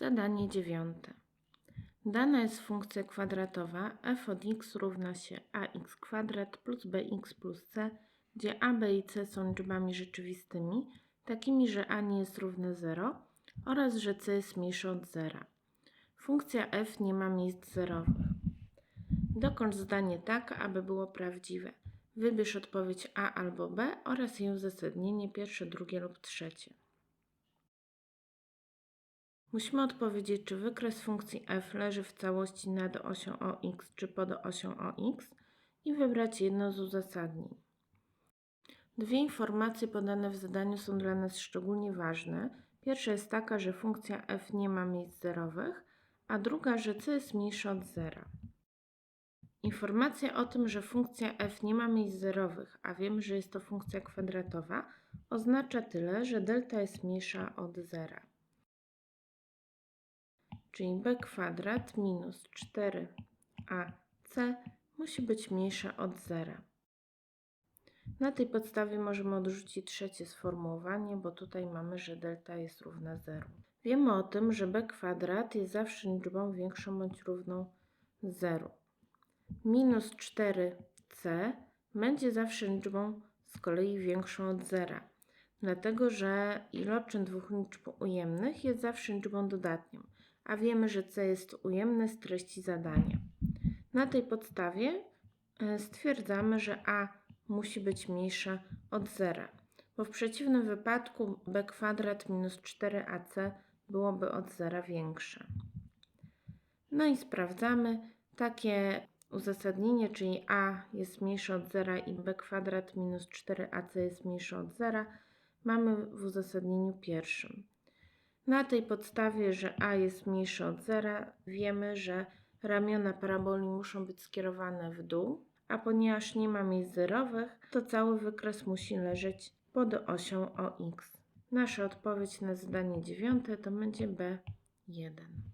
Zadanie dziewiąte. Dana jest funkcja kwadratowa f od x równa się ax kwadrat plus bx plus c, gdzie a, b i c są liczbami rzeczywistymi, takimi, że a nie jest równe 0 oraz że c jest mniejsze od 0. Funkcja f nie ma miejsc zerowych. Dokończ zdanie tak, aby było prawdziwe. Wybierz odpowiedź A albo B oraz jej uzasadnienie pierwsze, drugie lub trzecie. Musimy odpowiedzieć, czy wykres funkcji f leży w całości nad osią OX czy pod osią OX i wybrać jedno z uzasadnień. Dwie informacje podane w zadaniu są dla nas szczególnie ważne. Pierwsza jest taka, że funkcja f nie ma miejsc zerowych, a druga, że c jest mniejsze od zera. Informacja o tym, że funkcja f nie ma miejsc zerowych, a wiemy, że jest to funkcja kwadratowa, oznacza tyle, że delta jest mniejsza od zera. Czyli b kwadrat minus 4ac musi być mniejsza od zera. Na tej podstawie możemy odrzucić trzecie sformułowanie, bo tutaj mamy, że delta jest równa 0. Wiemy o tym, że b kwadrat jest zawsze liczbą większą bądź równą 0. Minus 4c będzie zawsze liczbą z kolei większą od zera, dlatego że iloczyn dwóch liczb ujemnych jest zawsze liczbą dodatnią, a wiemy, że c jest ujemne z treści zadania. Na tej podstawie e, stwierdzamy, że a musi być mniejsza od zera, bo w przeciwnym wypadku b kwadrat minus 4ac byłoby od zera większe. No i sprawdzamy takie uzasadnienie, czyli a jest mniejsze od zera i b kwadrat minus 4ac jest mniejsze od zera, mamy w uzasadnieniu pierwszym. Na tej podstawie, że a jest mniejsze od zera, wiemy, że ramiona paraboli muszą być skierowane w dół, a ponieważ nie ma miejsc zerowych, to cały wykres musi leżeć pod osią OX. Nasza odpowiedź na zadanie dziewiąte to będzie B1.